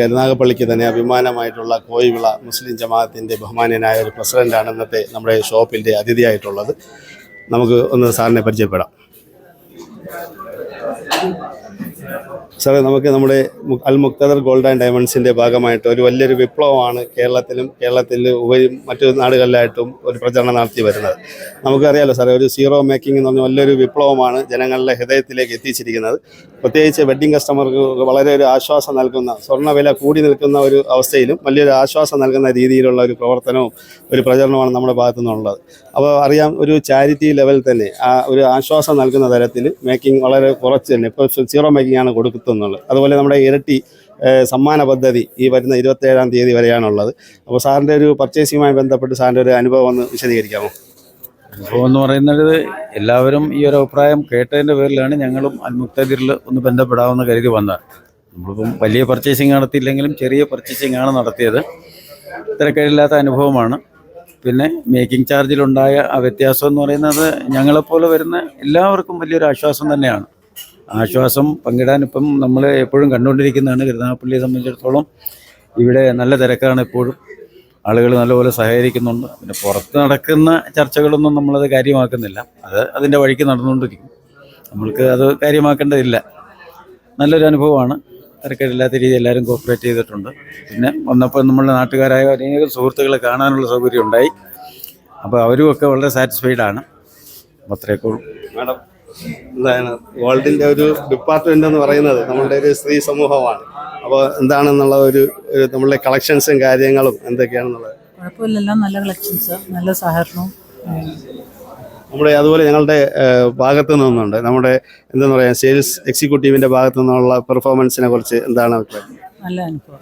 കരുനാഗപ്പള്ളിക്ക് തന്നെ അഭിമാനമായിട്ടുള്ള കോയിവിള മുസ്ലിം ജമാഅത്തിന്റെ ബഹുമാന്യനായ ഒരു പ്രസിഡന്റാണ് ഇന്നത്തെ നമ്മുടെ ഷോപ്പിന്റെ അതിഥിയായിട്ടുള്ളത്. നമുക്ക് ഒന്ന് സാറിനെ പരിചയപ്പെടാം. സാറേ നമുക്ക് നമ്മുടെ അൽ മുക്തദർ ഗോൾഡ് ആൻഡ് ഡയമണ്ട്സിന്റെ ഭാഗമായിട്ട് ഒരു വലിയൊരു വിപ്ലവമാണ് കേരളത്തിലും കേരളത്തിൽ ഉപരി മറ്റു നാടുകളിലായിട്ടും ഒരു പ്രചരണം നടത്തി വരുന്നത്. നമുക്കറിയാലോ സാറേ ഒരു സീറോ മേക്കിംഗ് എന്ന് പറഞ്ഞ വലിയൊരു വിപ്ലവമാണ് ജനങ്ങളുടെ ഹൃദയത്തിലേക്ക് എത്തിച്ചിരിക്കുന്നത്. പ്രത്യേകിച്ച് വെഡ്ഡിംഗ് കസ്റ്റമർക്ക് വളരെ ഒരു ആശ്വാസം നൽകുന്ന സ്വർണവില കൂടി നിൽക്കുന്ന ഒരു അവസ്ഥയിലും വലിയൊരു ആശ്വാസം നൽകുന്ന രീതിയിലുള്ള ഒരു പ്രവർത്തനവും ഒരു പ്രചരണമാണ് നമ്മുടെ ഭാഗത്തു നിന്നുള്ളത് അപ്പോൾ അറിയാം ഒരു ചാരിറ്റി ലെവൽ തന്നെ ആ ഒരു ആശ്വാസം നൽകുന്ന തരത്തിൽ മേക്കിംഗ് വളരെ കുറച്ച് തന്നെ. ഇപ്പോൾ സീറോ മേക്കിംഗ് ആണ് കൊടുക്കുന്നുള്ളത് അതുപോലെ നമ്മുടെ ഇരട്ടി സമ്മാന പദ്ധതി ഈ വരുന്ന ഇരുപത്തേഴാം തീയതി വരെയാണുള്ളത്. അപ്പോൾ സാറിന്റെ ഒരു പർച്ചേസിങ്ങുമായി ബന്ധപ്പെട്ട് സാറിന്റെ ഒരു അനുഭവം ഒന്ന് വിശദീകരിക്കാമോ? അനുഭവം എന്ന് പറയുന്നത് എല്ലാവരും ഈ ഒരു അഭിപ്രായം കേട്ടതിന്റെ പേരിലാണ് ഞങ്ങളും അൽമുക്തദിറിൽ ഒന്ന് ബന്ധപ്പെടാമെന്ന് കരുതി വന്നത് നമ്മളിപ്പം വലിയ പർച്ചേസിങ് നടത്തിയില്ലെങ്കിലും ചെറിയ പർച്ചേസിങ് ആണ് നടത്തിയത്. തിരക്കേടില്ലാത്ത അനുഭവമാണ്. പിന്നെ മേക്കിംഗ് ചാർജിലുണ്ടായ ആ വ്യത്യാസം എന്ന് പറയുന്നത് ഞങ്ങളെപ്പോലെ വരുന്ന എല്ലാവർക്കും വലിയൊരു ആശ്വാസം തന്നെയാണ്. ആശ്വാസം പങ്കിടാൻ ഇപ്പം നമ്മൾ എപ്പോഴും കണ്ടുകൊണ്ടിരിക്കുന്നതാണ്. കരുനാഗപ്പള്ളിയെ സംബന്ധിച്ചിടത്തോളം ഇവിടെ നല്ല തിരക്കാണ് എപ്പോഴും. ആളുകൾ നല്ലപോലെ സഹകരിക്കുന്നുണ്ട്. പിന്നെ പുറത്ത് നടക്കുന്ന ചർച്ചകളൊന്നും നമ്മളത് കാര്യമാക്കുന്നില്ല. അത് അതിന്റെ വഴിക്ക് നടന്നുകൊണ്ടിരിക്കും. നമ്മൾക്ക് അത് കാര്യമാക്കേണ്ടതില്ല. നല്ലൊരു അനുഭവമാണ്. തിരക്കേടില്ലാത്ത രീതിയിൽ എല്ലാവരും കോപ്പറേറ്റ് ചെയ്തിട്ടുണ്ട്. പിന്നെ വന്നപ്പോൾ നമ്മളുടെ നാട്ടുകാരായ അനേകം സുഹൃത്തുക്കളെ കാണാനുള്ള സൗകര്യം ഉണ്ടായി. അപ്പോൾ അവരും ഒക്കെ വളരെ സാറ്റിസ്ഫൈഡ് ആണ് അത്രയൊക്കെ ഉള്ളൂ. മാഡം എന്താണ് വേൾഡിന്റെ ഒരു ഡിപ്പാർട്ട്മെന്റ് എന്ന് പറയുന്നത് നമ്മളുടെ ഒരു സ്ത്രീ സമൂഹമാണ്. അപ്പോൾ എന്താണെന്നുള്ള ഒരു നമ്മളുടെ കളക്ഷൻസും കാര്യങ്ങളും എന്തൊക്കെയാണെന്നുള്ളത്. കുഴപ്പമില്ലല്ലോ. നല്ല കളക്ഷൻസ് നല്ല സഹകരണവും. നമ്മുടെ അതുപോലെ ഞങ്ങളുടെ ഭാഗത്തു നിന്നുണ്ട്. നമ്മുടെ എന്താ പറയുക സെയിൽസ് എക്സിക്യൂട്ടീവിന്റെ ഭാഗത്തു നിന്നുള്ള പെർഫോമൻസിനെ കുറിച്ച് എന്താണ് അഭിപ്രായം? നല്ല അനുഭവം.